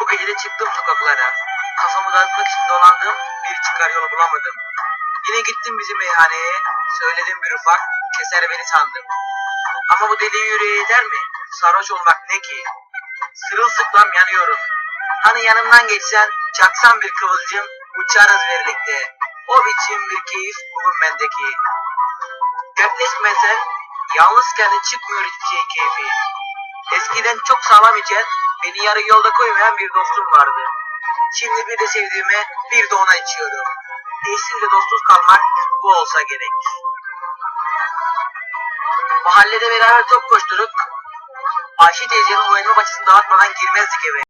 Bugün cipta çıktım sokaklara. Kafamı dağıtmak için dolandım, bir çıkar yolu bulamadım. Yine gittim bizim meyhaneye, söyledim bir ufak, keser beni sandım. Ama bu deli yüreğe eder mi? Sarhoş olmak ne ki? Sırılsıklam yanıyorum. Hani yanımdan geçsen, çaksan bir kıvılcım, uçarız birlikte. O biçim bir keyif bugün bendeki. Dertleşmesen, yalnızken de çıkmıyor hiçbir şeyin keyfi. Eskiden çok sağlam içen, beni yarı yolda koymayan bir dostum vardı. Şimdi bir de sevdiğime, bir de ona içiyorum. Eşsizle dostsuz kalmak bu olsa gerek. Mahallede beraber top koşturup Ayşe teyzenin oynama başısını dağıtmadan girmezdik eve.